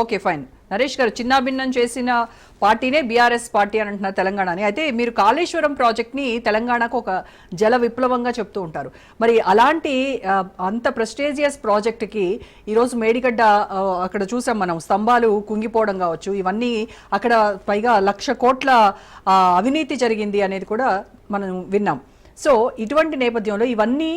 Okay fine. Naresh గారు చిన్నాభిన్నం చేసిన పార్టీనే బీఆర్ఎస్ పార్టీ అని అంటున్నారు తెలంగాణని. అయితే మీరు కాళేశ్వరం ప్రాజెక్ట్ని తెలంగాణకు ఒక జల విప్లవంగా చెప్తూ ఉంటారు. మరి అలాంటి అంత ప్రెస్టేజియస్ ప్రాజెక్ట్కి ఈరోజు మేడిగడ్డ అక్కడ చూసాం మనం స్తంభాలు కుంగిపోవడం కావచ్చు ఇవన్నీ అక్కడ పైగా లక్ష కోట్ల అవినీతి జరిగింది అనేది కూడా మనం విన్నాం. సో ఇటువంటి నేపథ్యంలో ఇవన్నీ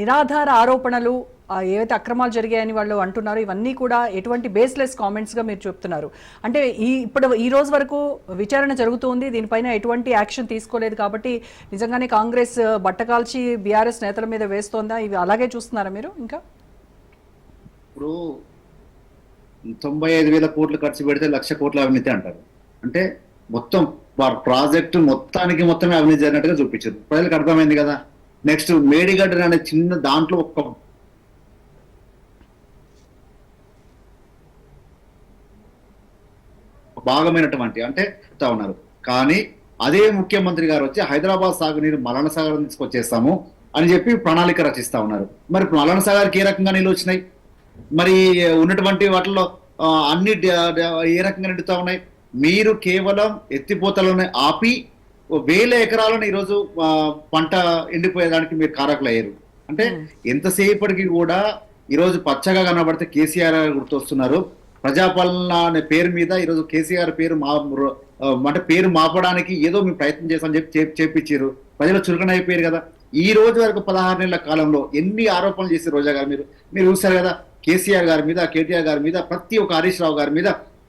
నిరాధార ఆరోపణలు ఏవైతే అక్రమాలు జరిగాయని వాళ్ళు అంటున్నారో ఇవన్నీ కూడా ఎటువంటి బేస్లెస్ కామెంట్స్గా మీరు చెప్తున్నారు. అంటే ఈ ఇప్పుడు ఈ రోజు వరకు విచారణ జరుగుతుంది దీనిపైన ఎటువంటి యాక్షన్ తీసుకోలేదు కాబట్టి నిజంగానే కాంగ్రెస్ బట్టకాల్చి బీఆర్ఎస్ నేతల మీద వేస్తోందా? ఇవి అలాగే చూస్తున్నారా మీరు ఇంకా? ఇప్పుడు తొంభై ఐదు వేల కోట్లు ఖర్చు పెడితే లక్ష కోట్ల అవినీతి అంటారు. అంటే మొత్తం వా- ప్రాజెక్టు మొత్తానికి మొత్తమే అవినీతి జరిగినట్టుగా చూపించారు. ప్రజలకు అర్థమైంది కదా. నెక్స్ట్ మేడిగడ్డ అనే చిన్న దాంట్లో ఒక భాగమైనటువంటి అంటే చెప్తా ఉన్నారు. కానీ అదే ముఖ్యమంత్రి గారు వచ్చి హైదరాబాద్ సాగునీరు మలన సాగర్ తీసుకొచ్చేస్తాము అని చెప్పి ప్రణాళిక రచిస్తా ఉన్నారు. మరి మలన సాగర్కి ఏ రకంగా నీళ్ళు వచ్చినాయి? మరి ఉన్నటువంటి వాటిలో అన్ని ఏ రకంగా నిండుతా ఉన్నాయి? మీరు కేవలం ఎత్తిపోతలను ఆపి వేల ఎకరాలను ఈరోజు పంట ఎండిపోయేదానికి మీరు కారకులయ్యారు. అంటే ఎంతసేపటికి కూడా ఈరోజు పచ్చగా కనబడితే కేసీఆర్ గారు గుర్తొస్తున్నారు. ప్రజాపాలన అనే పేరు మీద ఈరోజు కేసీఆర్ పేరు మా అంటే పేరు మాపడానికి ఏదో మేము ప్రయత్నం చేస్తామని చెప్పి చేప్- చేపించారు. ప్రజలు చురుకన అయిపోయారు కదా. ఈ రోజు వరకు పదహారు నెలల కాలంలో ఎన్ని ఆరోపణలు చేశారు రోజా గారు మీరు మీరు చూసారు కదా కేసీఆర్ గారి మీద కేటీఆర్ గారి మీద ప్రతి ఒక్క హరీష్ రావు గారి మీద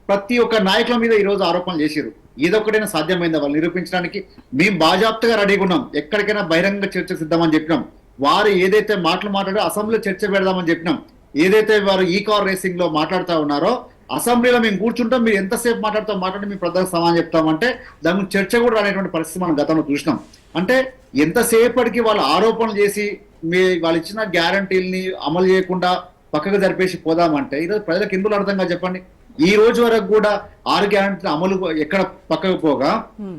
ప్రతి ఒక్క నాయకుల మీద ఈ రోజు ఆరోపణలు చేశారు. ఏదొక్కడైనా సాధ్యమైందా వాళ్ళు నిరూపించడానికి? మేము బాజాప్తగా రెడీగా ఉన్నాం. ఎక్కడికైనా బహిరంగ చర్చ సిద్ధమని చెప్పినాం. వారు ఏదైతే మాటలు మాట్లాడో అసెంబ్లీలో చర్చ పెడదామని చెప్పినాం. ఏదైతే వారు ఈ కార్ రేసింగ్లో మాట్లాడుతూ ఉన్నారో అసెంబ్లీలో మేము కూర్చుంటాం మీరు ఎంతసేపు మాట్లాడుతాం మాట్లాడి మీ ప్రధాన సమాధానం చెప్తామంటే దాని గురించి చర్చ కూడా రానేటువంటి పరిస్థితి మనం గతంలో చూసినాం. అంటే ఎంతసేపటికి వాళ్ళు ఆరోపణలు చేసి మీ వాళ్ళు ఇచ్చిన గ్యారంటీల్ని అమలు చేయకుండా పక్కకు జరిపేసి పోదామంటే ఈరోజు ప్రజలకు ఎందుకు అర్థంగా చెప్పండి. ఈ రోజు వరకు కూడా ఆరు గ్యారంటీ అమలు ఎక్కడ పక్కకు పోగా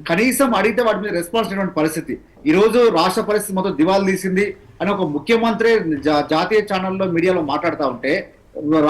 కనీసం అడిగితే వాటి మీద రెస్పాన్స్ అయినటువంటి పరిస్థితి. ఈ రోజు రాష్ట్ర పరిస్థితి మొత్తం దివాలు తీసింది అని ఒక ముఖ్యమంత్రి జాతీయ ఛానల్లో మీడియాలో మాట్లాడుతూ ఉంటే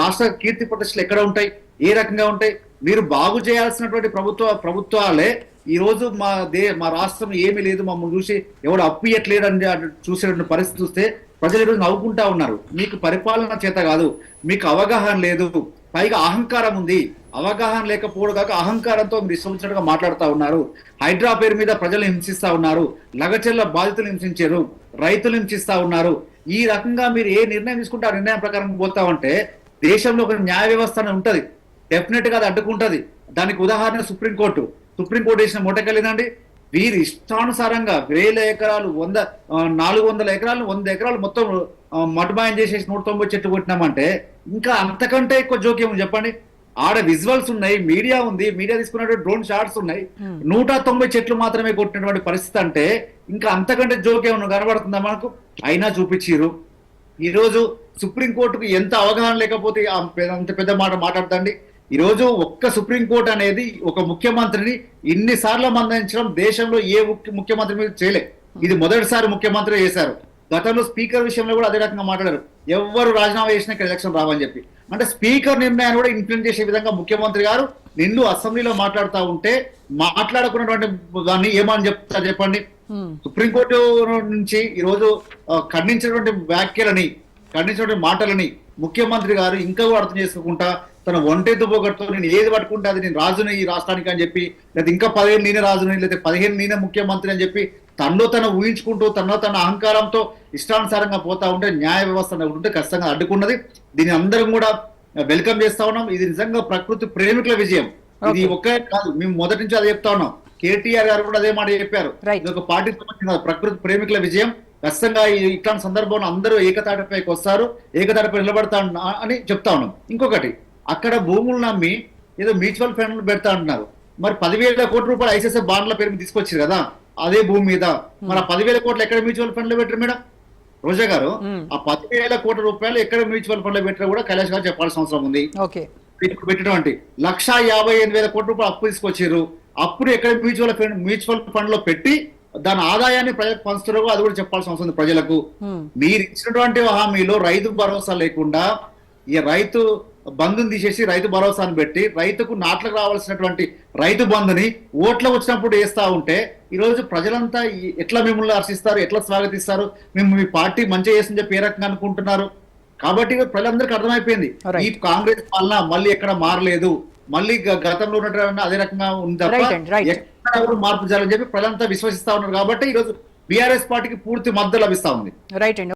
రాష్ట్ర కీర్తి ప్రతిష్టలు ఎక్కడ ఉంటాయి? ఏ రకంగా ఉంటాయి? మీరు బాగు చేయాల్సినటువంటి ప్రభుత్వ ప్రభుత్వాలే ఈ రోజు మా దే మా రాష్ట్రం ఏమీ లేదు మమ్మల్ని చూసి ఎవడు అప్పు అని చూసేటువంటి పరిస్థితి చూస్తే ప్రజలు ఈరోజు నవ్వుకుంటా ఉన్నారు. మీకు పరిపాలన చేత కాదు మీకు అవగాహన లేదు. పైగా అహంకారం ఉంది. అవగాహన లేకపోవడం కాక అహంకారంతో మీరు ఇష్టం మాట్లాడుతూ ఉన్నారు. హైడ్రా పేరు మీద ప్రజలు హింసిస్తా ఉన్నారు. లగచెల్ల బాధితులు హింసించారు. రైతులు హింసిస్తా ఉన్నారు. ఈ రకంగా మీరు ఏ నిర్ణయం తీసుకుంటే ఆ నిర్ణయం ప్రకారం పోతా ఉంటే దేశంలో ఒక న్యాయ వ్యవస్థ అని ఉంటుంది. డెఫినెట్గా అది అడ్డుకుంటది. దానికి ఉదాహరణ సుప్రీంకోర్టు. సుప్రీంకోర్టు వేసిన మూటకెళ్ళిందండి వీరి ఇష్టానుసారంగా వేల ఎకరాలు వంద నాలుగు వందల ఎకరాలు వంద ఎకరాలు మొత్తం ఆ, మటుమాయం చేసేసి నూట తొంభై చెట్లు కొట్టినామంటే ఇంకా అంతకంటే ఎక్కువ జోక్యం చెప్పండి. ఆడ విజువల్స్ ఉన్నాయి మీడియా ఉంది మీడియా తీసుకున్నటువంటి డ్రోన్ షాట్స్ ఉన్నాయి. నూట తొంభై చెట్లు మాత్రమే కొట్టినటువంటి పరిస్థితి అంటే ఇంకా అంతకంటే జోక్యం కనబడుతుందా మనకు? అయినా చూపించిరు ఈ రోజు సుప్రీంకోర్టుకు ఎంత అవగాహన లేకపోతే అంత పెద్ద మాట మాట్లాడుతండి ఈ రోజు ఒక్క సుప్రీంకోర్టు అనేది ఒక ముఖ్యమంత్రిని ఇన్ని సార్లు మందలించడం దేశంలో ఏ ముఖ్య- ముఖ్యమంత్రి మీద చేయలే. ఇది మొదటిసారి ముఖ్యమంత్రి చేశారు. గతంలో స్పీకర్ విషయంలో కూడా అదే రకంగా మాట్లాడారు. ఎవరు రాజీనామా చేసినా ఇక్కడ ఎలక్షన్ రావని చెప్పి. అంటే స్పీకర్ నిర్ణయాన్ని కూడా ఇన్ఫ్లుయెన్స్ చేసే విధంగా ముఖ్యమంత్రి గారు నిన్ను అసెంబ్లీలో మాట్లాడుతూ ఉంటే మాట్లాడుకున్నటువంటి దాన్ని ఏమని చెప్తా చెప్పండి. సుప్రీంకోర్టు నుంచి ఈరోజు ఖండించినటువంటి వ్యాఖ్యలని ఖండించినటువంటి మాటలని ముఖ్యమంత్రి గారు ఇంకా కూడా అర్థం చేసుకోకుండా తన ఒంటెత్తు పోగొట్టుతో నేను ఏది పట్టుకుంటే అది నేను రాజుని ఈ రాష్ట్రానికి అని చెప్పి లేదా ఇంకా పదిహేను నేనే రాజుని లేదా పదిహేను నేనే ముఖ్యమంత్రి అని చెప్పి తనలో తను ఊహించుకుంటూ తనలో తన అహంకారంతో ఇష్టానుసారంగా పోతా ఉంటే న్యాయ వ్యవస్థ ఉంటే ఖచ్చితంగా అడ్డుకున్నది. దీన్ని అందరం కూడా వెల్కమ్ చేస్తా ఉన్నాం. ఇది నిజంగా ప్రకృతి ప్రేమికుల విజయం. ఇది ఒకే కాదు మేము మొదటి నుంచి అదే చెప్తా ఉన్నాం. కేటీఆర్ గారు కూడా అదే మాట చెప్పారు. ఇది ఒక పార్టీకి సంబంధించిన ప్రకృతి ప్రేమికుల విజయం. ఖచ్చితంగా ఈ- ఇట్లాంటి సందర్భంలో అందరూ ఏకతాటిపైకి వస్తారు ఏకతాటిపై నిలబడతా అని చెప్తా ఉన్నాం. ఇంకొకటి అక్కడ భూములు నమ్మి ఏదో మ్యూచువల్ ఫండ్లు పెడతా అంటున్నారు. మరి పదివేల కోట్ల రూపాయలు ఐసిఐసిఐ బాండ్ల పేరు తీసుకొచ్చారు కదా? అదే భూమి మీద. మరి ఆ పదివేల కోట్లు ఎక్కడ మ్యూచువల్ ఫండ్లు పెట్టారు మేడం? రోజా గారు. ఆ పదివేల కోట్ల రూపాయలు ఎక్కడ మ్యూచువల్ ఫండ్లు పెట్టారు కూడా కైలాష్ గారు చెప్పాల్సిన అవసరం ఉంది. ఇప్పుడు పెట్టినటువంటి లక్ష యాభై ఎనిమిది వేల కోట్ల రూపాయలు అప్పు తీసుకొచ్చారు. అప్పుడు ఎక్కడ మ్యూచువల్ ఫండ్ మ్యూచువల్ ఫండ్లో పెట్టి దాని ఆదాయాన్ని ప్రజలకు పంచుతారో అది కూడా చెప్పాల్సిన అవసరం ఉంది ప్రజలకు. మీరు ఇచ్చినటువంటి హామీలో రైతు భరోసా లేకుండా ఈ రైతు బంధుని తీసేసి రైతు భరోసాను పెట్టి రైతుకు నాట్లకు రావాల్సినటువంటి రైతు బంధుని ఓట్లు వచ్చినప్పుడు వేస్తా ఉంటే ఈ రోజు ప్రజలంతా ఎట్లా మిమ్మల్ని హర్షిస్తారు ఎట్లా స్వాగతిస్తారు మేము మీ పార్టీ మంచిగా చేసింది చెప్పి ఏ రకంగా అనుకుంటున్నారు. కాబట్టి ప్రజలందరికీ అర్థమైపోయింది. ఈ కాంగ్రెస్ పాలన మళ్ళీ ఎక్కడ మారలేదు. మళ్ళీ గతంలో ఉన్నటువంటి అదే రకంగా ఉంది తప్ప. ఎక్కడ మార్పు జరగాలని చెప్పి ప్రజలంతా విశ్వసిస్తా ఉన్నారు. కాబట్టి ఈ రోజు బీఆర్ఎస్ పార్టీకి పూర్తి మద్దతు లభిస్తా ఉంది. రైట్ అండి.